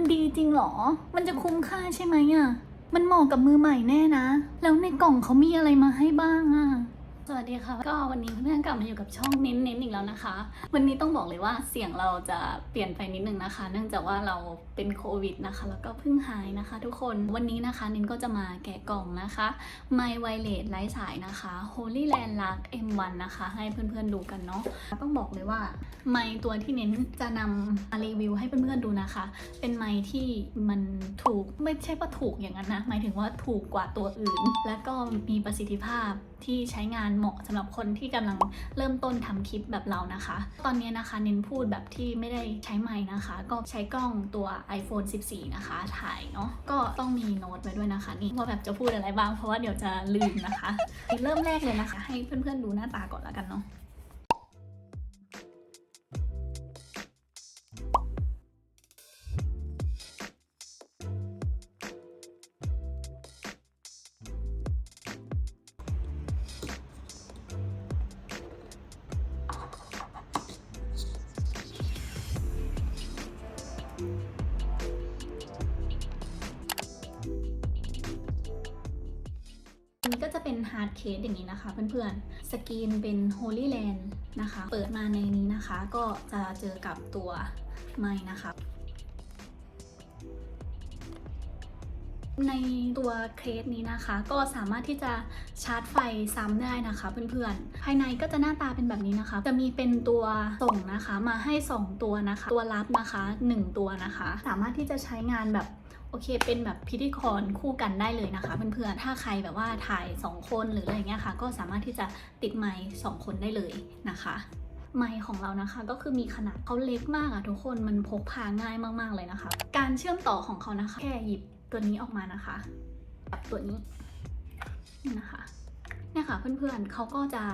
มันดีจริงเหรอ มันจะคุ้มค่าใช่ไหมอะ มันเหมาะกับมือใหม่แน่นะ แล้วในกล่องเขามีอะไรมาให้บ้างอะ สวัสดีค่ะ ก็วันนี้เพื่อนๆกลับมาอยู่กับช่องเน้นอีกแล้วนะคะ วันนี้ต้องบอกเลยว่าเสียงเราจะเปลี่ยนไปนิดนึงนะคะ เนื่องจากว่าเราเป็นโควิดนะคะ แล้วก็เพิ่งหายนะคะ ทุกคนวันนี้นะคะนินก็จะมาแกะกล่องนะคะไมไวเลสไร้สายนะคะ Holy Land Lark M1 นะคะ ให้เพื่อนๆดูกันเนาะต้องบอกเลยว่าไมค์ตัวที่เน้นจะนำมารีวิวให้เพื่อนๆดูนะคะ เป็นไมค์ที่มันถูกไม่ใช่ว่าถูกอย่างนั้นนะหมายถึงว่าถูกกว่าตัวอื่น และก็มีประสิทธิภาพที่ใช้งานเหมาะสำหรับคนที่กำลังเริ่มต้นทำคลิปแบบเรานะคะ ตอนนี้นะคะเน้นพูดแบบที่ไม่ได้ใช้ไมค์นะคะ ก็ใช้กล้องตัว iPhone 14 นะคะ ถ่ายเนาะก็ต้องมีโน้ตไว้ด้วยนะคะ นี่ว่าแบบจะพูดอะไรบ้างเพราะว่าเดี๋ยวจะลืมนะคะ เริ่มแรกเลยนะคะ ให้เพื่อนๆดูหน้าตาก่อนแล้วกันเนาะ นนี้ก็จะเป็นฮาร์ดเคสอย่างนี้นะคะเพื่อนๆ สกรีนเป็น Holy Land นะคะ เปิดมาในนี้นะคะก็จะเจอกับตัวไม้นะคะ ในตัวเคสนี้นะคะ ก็สามารถที่จะชาร์จไฟซ้ำได้นะคะเพื่อนๆ ภายในก็จะหน้าตาเป็นแบบนี้นะคะ จะมีเป็นตัวส่งนะคะมาให้ 2 ตัวนะคะ ตัวรับนะคะ 1 ตัวนะคะ สามารถที่จะใช้งานแบบ โอเค เป็นแบบพิธีกรคู่กันได้เลยนะคะเพื่อนๆ ถ้าใครแบบว่าถ่าย 2 คนหรืออะไรเงี้ยค่ะ ก็สามารถที่จะติดไมค์สองคนได้เลยนะคะไมค์ของเรานะคะก็คือมีขนาดเขาเล็กมากอะทุกคนมันพกพาง่ายมากๆเลยนะคะ การเชื่อมต่อของเขานะคะ แค่หยิบตัวนี้ออกมานะคะกับตัวนี้นี่นะคะเนี่ยค่ะเพื่อนๆเขาก็จะ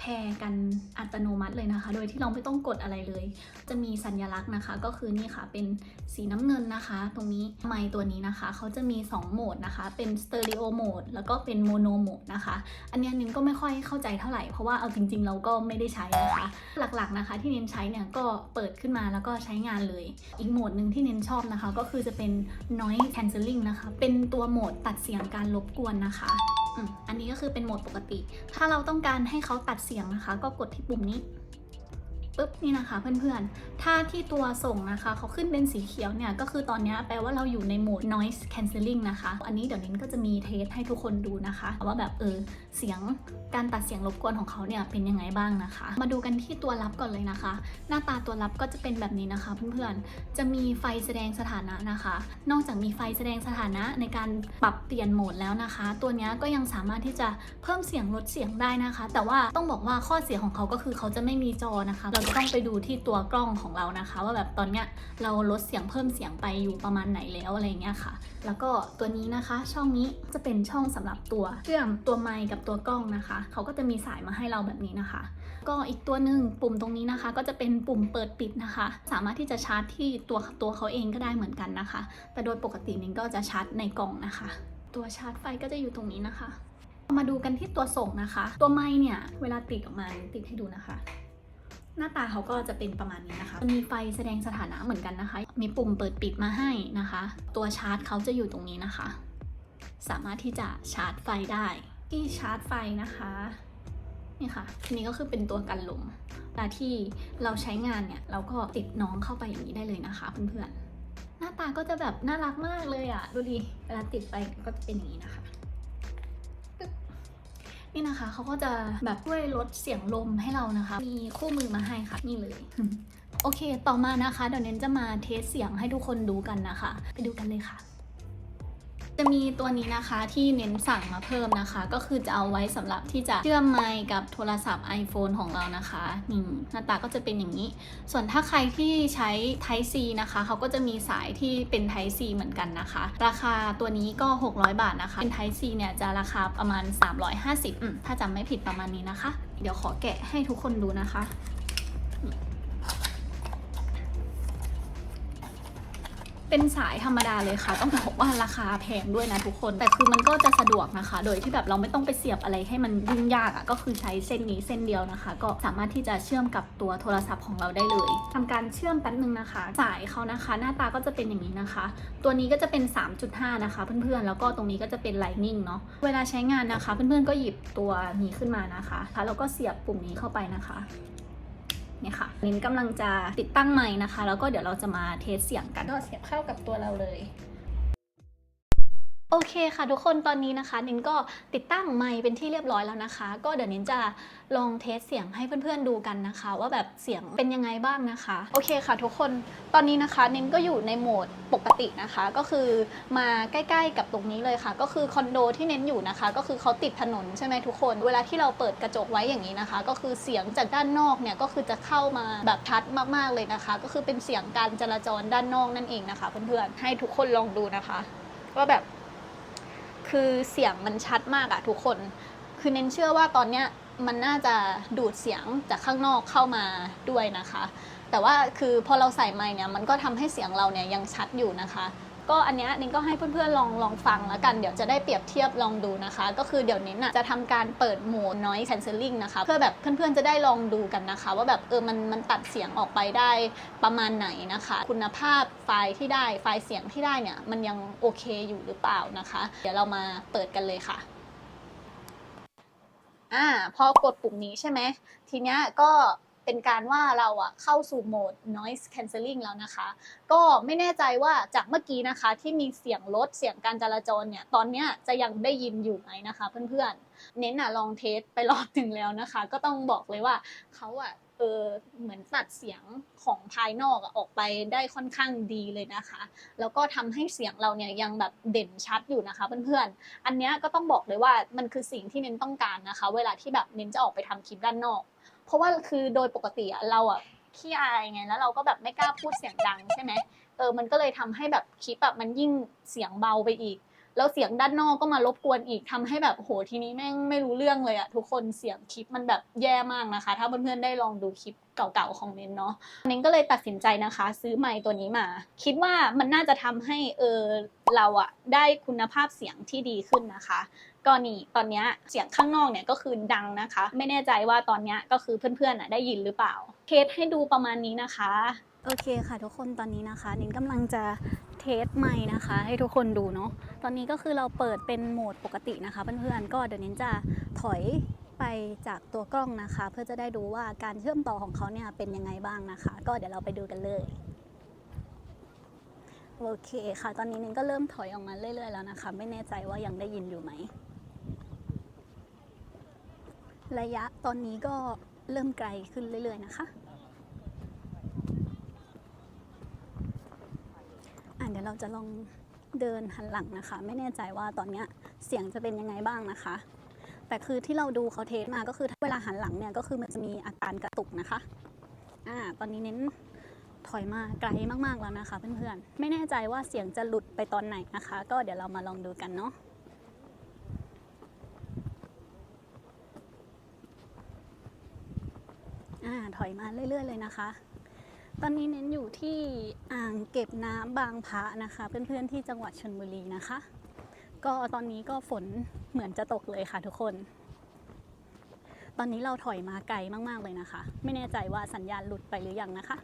แพรกันอัตโนมัติเลยนะคะ โดยที่เราไม่ต้องกดอะไรเลย จะมีสัญลักษณ์นะคะ ก็คือนี่ค่ะเป็นสีน้ำเงินนะคะ ตรงนี้ไมค์ตัวนี้นะคะเขาจะมี 2 โหมดนะคะ เป็นสเตอริโอโหมดแล้วก็เป็นโมโนโหมดนะคะ อันเนี้ยนินก็ไม่ค่อยเข้าใจเท่าไหร่เพราะว่าเอาจริง ๆ เราก็ไม่ได้ใช้นะคะ หลักๆนะคะ ที่เน้นใช้เนี่ยก็เปิดขึ้นมาแล้วก็ใช้งานเลย อีกโหมดหนึ่งที่เน้นชอบนะคะ ก็คือจะเป็น noise cancelling นะคะ เป็นตัวโหมดตัดเสียงการรบกวนนะคะ อันนี้ก็คือเป็นโหมดปกติ ถ้าเราต้องการให้เขาตัดเสียงนะคะ ก็กดที่ปุ่มนี้ ปุ๊บนี่นะคะเพื่อนๆ ถ้าที่ตัวส่งนะคะเขาขึ้นเป็นสีเขียวเนี่ย ก็คือตอนนี้แปลว่าเราอยู่ในโหมด noise cancelling นะคะ อันนี้เดี๋ยวนิ้นก็จะมีเทสให้ทุกคนดูนะคะ ว่าแบบเออเสียงการตัดเสียงรบกวนของเขาเนี่ยเป็นยังไงบ้างนะคะ มาดูกันที่ตัวรับก่อนเลยนะคะ หน้าตาตัวรับก็จะเป็นแบบนี้นะคะเพื่อนๆ จะมีไฟแสดงสถานะนะคะ นอกจากมีไฟแสดงสถานะในการปรับเปลี่ยนโหมดแล้วนะคะ ตัวนี้ก็ยังสามารถที่จะเพิ่มเสียงลดเสียงได้นะคะ แต่ว่าต้องบอกว่าข้อเสียของเขาก็คือเขาจะไม่มีจอนะคะเราจะต้องไปดูที่ตัวกล้องของเรานะคะ ว่าแบบตอนเนี้ยเราลดเสียงเพิ่มเสียงไปอยู่ประมาณไหนแล้วอะไรเงี้ยค่ะ แล้วก็ตัวนี้นะคะช่องนี้จะเป็นช่องสำหรับตัวเชื่อมตัวไมค์กับตัวกล้องนะคะ เขาก็จะมีสายมาให้เราแบบนี้นะคะ ก็อีกตัวหนึ่งปุ่มตรงนี้นะคะ ก็จะเป็นปุ่มเปิดปิดนะคะ สามารถที่จะชาร์จที่ตัวตัวเขาเองก็ได้เหมือนกันนะคะ แต่โดยปกตินิ้งก็จะชาร์จในกล่องนะคะ ตัวชาร์จไฟก็จะอยู่ตรงนี้นะคะ มาดูกันที่ตัวส่งนะคะ ตัวไม้เนี่ยเวลาติดออกมาติดให้ดูนะคะ หน้าตาเขาก็จะเป็นประมาณนี้นะคะมีไฟแสดงสถานะเหมือนกันนะคะ มีปุ่มเปิดปิดมาให้นะคะ ตัวชาร์จเขาจะอยู่ตรงนี้นะคะ สามารถที่จะชาร์จไฟได้ที่ชาร์จไฟนะคะนี่ค่ะทีนี้ก็คือเป็นตัวกันลมเวลาที่เราใช้งานเนี่ยเราก็ติดน้องเข้าไปอย่างนี้ได้เลยนะคะเพื่อนๆ หน้าตาก็จะแบบน่ารักมากเลยอะ่ะ ดูดิ เวลาติดไปก็จะเป็นอย่างนี้นะคะ นี่นะคะเขาก็จะแบบช่วยลดเสียงลมให้เรานะคะ มีคู่มือมาให้ค่ะนี่เลยโอเค ต่อมานะคะ เดี๋ยวเน้นจะมาเทสเสียงให้ทุกคนดูกันนะคะ ไปดูกันเลยค่ะ จะมีตัวนี้นะคะที่เน้นสั่งมาเพิ่มนะคะ ก็คือจะเอาไว้สำหรับที่จะเชื่อมไมค์กับโทรศัพท์ iPhone ของเรานะคะนี่หน้าตาก็จะเป็นอย่างนี้ ส่วนถ้าใครที่ใช้ Type C นะคะเขาก็จะมีสายที่เป็น Type C เหมือนกันนะคะ ราคาตัวนี้ก็ 600 บาทนะคะ เป็น Type C เนี่ยจะราคาประมาณ 350อืมถ้าจำไม่ผิดประมาณนี้นะคะ เดี๋ยวขอแกะให้ทุกคนดูนะคะ เป็นสายธรรมดาเลยค่ะ ต้องบอกว่าราคาแพงด้วยนะทุกคน แต่คือมันก็จะสะดวกนะคะ โดยที่แบบเราไม่ต้องไปเสียบอะไรให้มันยุ่งยากอะ่ะก็คือใช้เส้นนี้เส้นเดียวนะคะ ก็สามารถที่จะเชื่อมกับตัวโทรศัพท์ของเราได้เลยทำการเชื่อมแป๊บนึงนะคะ สายเขานะคะ หน้าตาก็จะเป็นอย่างนี้นะคะ ตัวนี้ก็จะเป็น 3.5 นะคะ เพื่อนๆแล้วก็ตรงนี้ก็จะเป็น Lightning เนาะเวลาใช้งานนะคะ เพื่อนๆก็หยิบตัวนี้ขึ้นมานะคะแล้วก็เสียบปุ่มนี้เข้าไปนะคะ เนี่ยค่ะนินกำลังจะติดตั้งไมค์นะคะ แล้วก็เดี๋ยวเราจะมาเทสเสียงกันก็เสียบเข้ากับตัวเราเลย โอเคค่ะทุกคนตอนนี้นะคะ นินก็ติดตั้งไมค์เป็นที่เรียบร้อยแล้วนะคะ ก็เดี๋ยวนินจะลองเทสเสียงให้เพื่อนๆดูกันนะคะ ว่าแบบเสียงเป็นยังไงบ้างนะคะ โอเคค่ะทุกคนตอนนี้นะคะนินก็อยู่ในโหมดปกตินะคะ ก็คือมาใกล้ๆกับตรงนี้เลยค่ะ ก็คือคอนโดที่เน้นอยู่นะคะ ก็คือเขาติดถนนใช่ไหมทุกคน เวลาที่เราเปิดกระจกไว้อย่างนี้นะคะ ก็คือเสียงจากด้านนอกเนี่ยก็คือจะเข้ามาแบบชัดมากๆเลยนะคะ ก็คือเป็นเสียงการจราจรด้านนอกนั่นเองนะคะ เพื่อนๆให้ทุกคนลองดูนะคะว่าแบบ คือเสียงมันชัดมากอะทุกคน คือเน้นเชื่อว่าตอนเนี้ยมันน่าจะดูดเสียงจากข้างนอกเข้ามาด้วยนะคะ แต่ว่าคือพอเราใส่ไมค์เนี่ยมันก็ทำให้เสียงเราเนี่ยยังชัดอยู่นะคะ ก็อันเนี้ยนิ้งก็ให้เพื่อนๆลองลองฟังแล้วกันเดี๋ยวจะได้เปรียบเทียบลองดูนะคะ ก็คือเดี๋ยวนิ้น่ะจะทำการเปิดโหมด noise cancelling นะคะเพื่อแบบเพื่อนๆจะได้ลองดูกันนะคะ ว่าแบบเออมันมันตัดเสียงออกไปได้ประมาณไหนนะคะ คุณภาพไฟล์ที่ได้ไฟล์เสียงที่ได้เนี่ยมันยังโอเคอยู่หรือเปล่านะคะ เดี๋ยวเรามาเปิดกันเลยค่ะ อ่าพอกดปุ่มนี้ใช่ไหมทีเนี้ยก็ เป็นการว่าเราอะเข้าสู่โหมด noise cancelling แล้วนะคะ ก็ไม่แน่ใจว่าจากเมื่อกี้นะคะที่มีเสียงรถเสียงการจราจรเนี่ยตอนเนี้ยจะยังได้ยินอยู่ไหมนะคะเพื่อนๆ เน้นอะลองเทสไปรอบหนึ่งแล้วนะคะ ก็ต้องบอกเลยว่าเขาอะเออเหมือนตัดเสียงของภายนอกออกไปได้ค่อนข้างดีเลยนะคะ แล้วก็ทำให้เสียงเราเนี่ยยังแบบเด่นชัดอยู่นะคะเพื่อนๆ อันเนี้ยก็ต้องบอกเลยว่ามันคือสิ่งที่เน้นต้องการนะคะ เวลาที่แบบเน้นจะออกไปทำคลิปด้านนอก เพราะว่าคือโดยปกติอะเราอะขี้อายไงแล้วเราก็แบบไม่กล้าพูดเสียงดังใช่ไหมเออมันก็เลยทำให้แบบคลิปแบบมันยิ่งเสียงเบาไปอีก แล้วเสียงด้านนอกก็มารบกวนอีกทำให้แบบโหทีนี้แม่งไม่รู้เรื่องเลยอะทุกคนเสียงคลิปมันแบบแย่มากนะคะ ถ้าเพื่อนๆได้ลองดูคลิปเก่าๆของเน้นเนาะเน้นก็เลยตัดสินใจนะคะ ซื้อไมค์ตัวนี้มา คิดว่ามันน่าจะทำให้เออเราอะได้คุณภาพเสียงที่ดีขึ้นนะคะ ก็นี่ตอนนี้เสียงข้างนอกเนี่ยก็คือดังนะคะ ไม่แน่ใจว่าตอนนี้ก็คือเพื่อนๆน่ะได้ยินหรือเปล่าเทสให้ดูประมาณนี้นะคะโอเคค่ะทุกคนตอนนี้นะคะนินกำลังจะเทสไมค์นะคะ ให้ทุกคนดูเนาะตอนนี้ก็คือเราเปิดเป็นโหมดปกตินะคะเพื่อนๆก็เดี๋ยวนินจะถอยไปจากตัวกล้องนะคะ เพื่อจะได้ดูว่าการเชื่อมต่อของเขาเนี่ยเป็นยังไงบ้างนะคะ ก็เดี๋ยวเราไปดูกันเลยโอเคค่ะ ตอนนี้นินก็เริ่มถอยออกมาเรื่อยๆแล้วนะคะ ไม่แน่ใจว่ายังได้ยินอยู่ไหม ระยะตอนนี้ก็เริ่มไกลขึ้นเรื่อย ๆ นะคะอะเดี๋ยวเราจะลองเดินหันหลังนะคะ ไม่แน่ใจว่าตอนเนี้ยเสียงจะเป็นยังไงบ้างนะคะ แต่คือที่เราดูเขาเทสมาก็คือเวลาหันหลังเนี่ยก็คือมันจะมีอาการกระตุกนะคะอ่าตอนนี้เน้นถอยมาไกลมากๆแล้วนะคะเพื่อนๆ ไม่แน่ใจว่าเสียงจะหลุดไปตอนไหนนะคะ ก็เดี๋ยวเรามาลองดูกันเนาะ อ่าถอยมาเรื่อย ๆ เลยนะคะ ตอนนี้เน้นอยู่ที่อ่างเก็บน้ำบางพระนะคะ เพื่อนๆที่จังหวัดชลบุรีนะคะ ก็ตอนนี้ก็ฝนเหมือนจะตกเลยค่ะทุกคน ตอนนี้เราถอยมาไกลมากๆเลยนะคะ ไม่แน่ใจว่าสัญญาณหลุดไปหรือยังนะคะ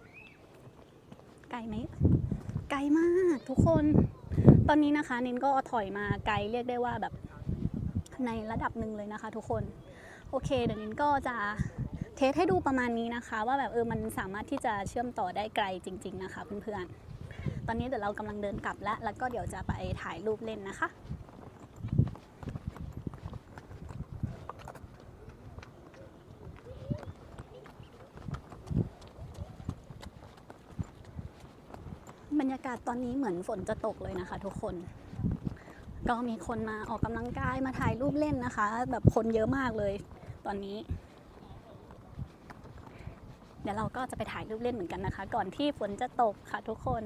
ไกลไหมไกลมากทุกคน ตอนนี้นะคะนินก็ถอยมาไกลเรียกได้ว่าแบบในระดับหนึ่งเลยนะคะ ทุกคน โอเค เดี๋ยวนินก็จะ เทสให้ดูประมาณนี้นะคะ ว่าแบบเออมันสามารถที่จะเชื่อมต่อได้ไกลจริง ๆ นะคะเพื่อนๆ ตอนนี้เดี๋ยวเรากำลังเดินกลับแล้ว แล้วก็เดี๋ยวจะไปถ่ายรูปเล่นนะคะบรรยากาศตอนนี้เหมือนฝนจะตกเลยนะคะ ทุกคน ก็มีคนมาออกกำลังกายมาถ่ายรูปเล่นนะคะ แบบคนเยอะมากเลย ตอนนี้ ดี๋ยวเราก็จะไปถ่ายรูปเล่นเหมือนกันนะคะ ก่อนที่ฝนจะตกค่ะทุกคน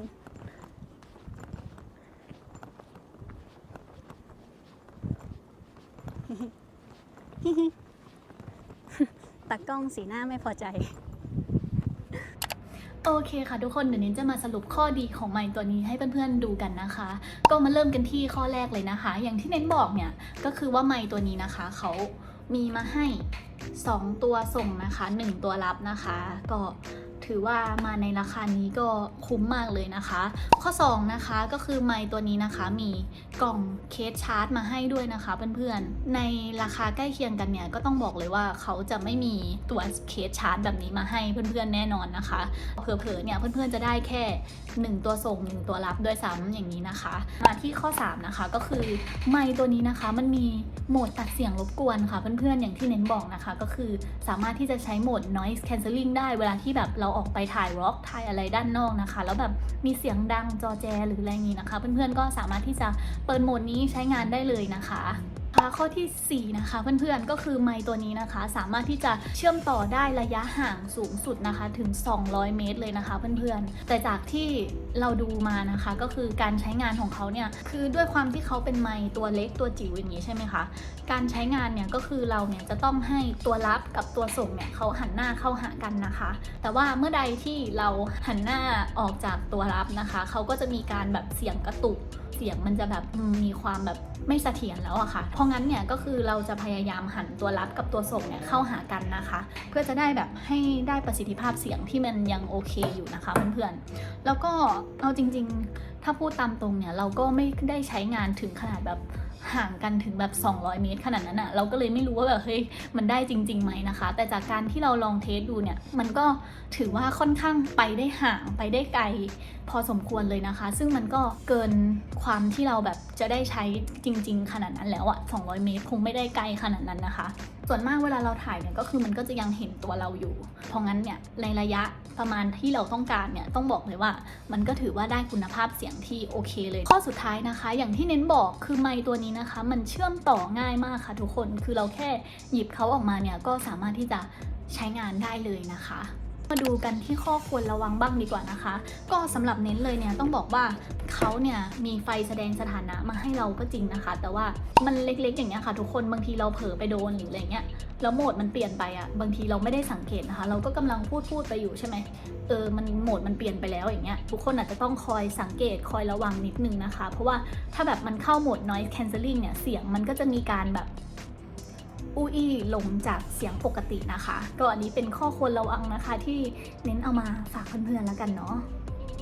ตากล้องสีหน้าไม่พอใจ โอเคค่ะทุกคนเดี๋ยวนี้จะมาสรุปข้อดีของไมค์ตัวนี้ให้เพื่อนๆดูกันนะคะ ก็มาเริ่มกันที่ข้อแรกเลยนะคะ อย่างที่เน้นบอกเนี่ยก็คือว่าไมค์ตัวนี้นะคะเขามีมาให้ 2 ตัวส่งนะคะ 1 ตัวรับนะคะ ก็ ถือว่ามาในราคานี้ก็คุ้มมากเลยนะคะ ข้อ 2 นะคะก็คือไมค์ตัวนี้นะคะมีกล่องเคสชาร์จมาให้ด้วยนะคะเพื่อนๆ ในราคาใกล้เคียงกันเนี่ยก็ต้องบอกเลยว่าเขาจะไม่มีตัวเคสชาร์จแบบนี้มาให้เพื่อนๆแน่นอนนะคะเผลอๆเนี่ยเพื่อนๆจะได้แค่ 1 ตัวส่ง 1 ตัวรับด้วยซ้ำอย่างนี้นะคะ มาที่ข้อ 3 นะคะก็คือไมค์ตัวนี้นะคะมันมีโหมดตัดเสียงรบกวนค่ะเพื่อนๆอย่างที่เน้นบอกนะคะ ก็คือสามารถที่จะใช้โหมด noise cancelling ได้เวลาที่แบบเราออกไปถ่ายร็อกถ่ายอะไรด้านนอกนะคะ แล้วแบบมีเสียงดังจอแจหรืออะไรงนี้นะคะ เพื่อนๆก็สามารถที่จะเปิดโหมดนี้ใช้งานได้เลยนะคะ ข้อทีสี่ 4 นะคะ เพื่อนๆก็คือไมค์ตัวนี้นะคะ สามารถที่จะเชื่อมต่อได้ระยะห่างสูงสุดนะคะถึง 200 เมตรเลยนะคะ เพื่อนๆ แต่จากที่เราดูมานะคะก็คือการใช้งานของเขาเนี่ยคือด้วยความที่เขาเป็นไมค์ตัวเล็กตัวจิ๋วอย่างนี้ใช่ไหมคะการใช้งานเนี่ยก็คือเราเนี่ยจะต้องให้ตัวรับกับตัวส่งเนี่ยเขาหันหน้าเข้าหากันนะคะ แต่ว่าเมื่อใดที่เราหันหน้าออกจากตัวรับนะคะเขาก็จะมีการแบบเสียงกระตุก สียงมันจะแบบมมีความแบบไม่เสถียรแล้วอะค่ะ เพราะงั้นเนี่ยก็คือเราจะพยายามหันตัวรับกับตัวส่งเนี่ยเข้าหากันนะคะ เพื่อจะได้แบบให้ได้ประสิทธิภาพเสียงที่มันยังโอเคอยู่นะคะเพื่อนๆ แล้วก็เอาจริง ๆ ถ้าพูดตามตรงเนี่ยเราก็ไม่ได้ใช้งานถึงขนาดแบบ ห่างกันถึงแบบ 200 เมตรขนาดนั้นอะเราก็เลยไม่รู้ว่าแบบเฮ้ยมันได้จริงๆไหมนะคะ แต่จากการที่เราลองเทสดูเนี่ย มันก็ถือว่าค่อนข้างไปได้ห่างไปได้ไกลพอสมควรเลยนะคะ ซึ่งมันก็เกินความที่เราแบบจะได้ใช้จริง ๆ ขนาดนั้นแล้วอะ200 เมตรคงไม่ได้ไกลขนาดนั้นนะคะ ส่วนมากเวลาเราถ่ายเนี่ยก็คือมันก็จะยังเห็นตัวเราอยู่ เพราะงั้นเนี่ยในระยะประมาณที่เราต้องการเนี่ยต้องบอกเลยว่า มันก็ถือว่าได้คุณภาพเสียงที่โอเคเลย ข้อสุดท้ายนะคะ อย่างที่เน้นบอกคือไมค์ตัวนี้นะคะ มันเชื่อมต่อง่ายมากค่ะทุกคนคือเราแค่หยิบเขาออกมาเนี่ยก็สามารถที่จะใช้งานได้เลยนะคะ มาดูกันที่ข้อควรระวังบ้างดีกว่านะคะ ก็สำหรับเน้นเลยเนี่ยต้องบอกว่าเขาเนี่ยมีไฟแสดงสถานะมาให้เราก็จริงนะคะ แต่ว่ามันเล็กๆ อย่างเงี้ยค่ะ ทุกคนบางทีเราเผลอไปโดนหรืออะไรเงี้ยแล้วโหมดมันเปลี่ยนไปอะ่ะบางทีเราไม่ได้สังเกตนะคะ เราก็กำลังพูดพูดไปอยู่ใช่ไหมเออมันโหมดมันเปลี่ยนไปแล้วอย่างเงี้ยทุกคนอาจจะต้องคอยสังเกตคอยระวังนิดนึงนะคะ เพราะว่าถ้าแบบมันเข้าโหมด noise cancelling เนี่ยเสียงมันก็จะมีการแบบ อู้อี้ลงจากเสียงปกตินะคะ ก็อันนี้เป็นข้อควรระวังนะคะที่เน้นเอามาฝากเพื่อนๆแล้วกันเนาะ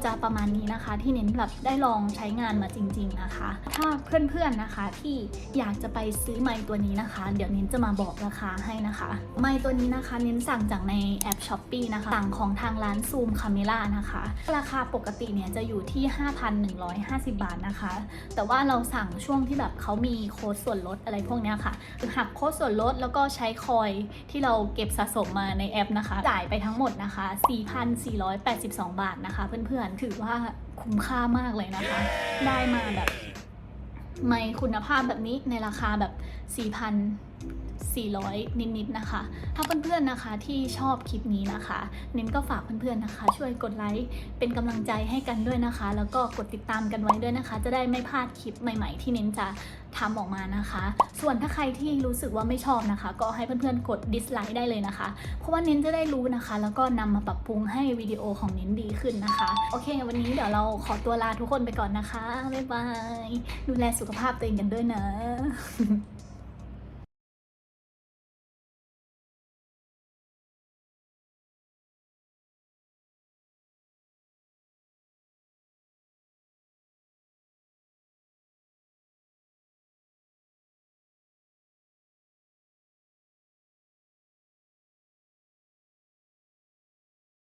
จะประมาณนี้นะคะ ที่เน้นแบบได้ลองใช้งานมาจริง ๆนะคะ ถ้าเพื่อนๆนะคะที่อยากจะไปซื้อไมค์ตัวนี้นะคะ เดี๋ยวเน้นจะมาบอกราคาให้นะคะไมค์ตัวนี้นะคะ เน้นสั่งจากในแอป s h อ p e e นะคะสั่งของทางร้าน Zoom Camera นะคะ ราคาปกติเนี่ยจะอยู่ที่ 5,150 บาทนะคะ แต่ว่าเราสั่งช่วงที่แบบเขามีโค้ดส่วนลดอะไรพวกนี้ค่ะหักโค้ดส่วนลดแล้วก็ใช้คอยที่เราเก็บสะสมมาในแอปนะคะ จ่ายไปทั้งหมดนะคะ 4,482 บาทนะคะเพื่อนๆถือว่าคุ้มค่ามากเลยนะคะ ได้มาแบบ ไม่คุณภาพแบบนี้ในราคาแบบ 400 นิดๆนะคะ ถ้าเพื่อนๆนะคะที่ชอบคลิปนี้นะคะ เน้นก็ฝากเพื่อนๆนะคะ ช่วยกดไลค์เป็นกำลังใจให้กันด้วยนะคะ แล้วก็กดติดตามกันไว้ด้วยนะคะ จะได้ไม่พลาดคลิปใหม่ๆ ที่เน้นจะทำออกมานะคะ ส่วนถ้าใครที่รู้สึกว่าไม่ชอบนะคะ ก็ให้เพื่อนๆกดดิสไลค์ได้เลยนะคะ เพราะว่าเน้นจะได้รู้นะคะ แล้วก็นำมาปรับปรุงให้วิดีโอของเน้นดีขึ้นนะคะ โอเค วันนี้เดี๋ยวเราขอตัวลาทุกคนไปก่อนนะคะ บ๊ายบาย ดูแลสุขภาพตัวเองกันด้วยนะ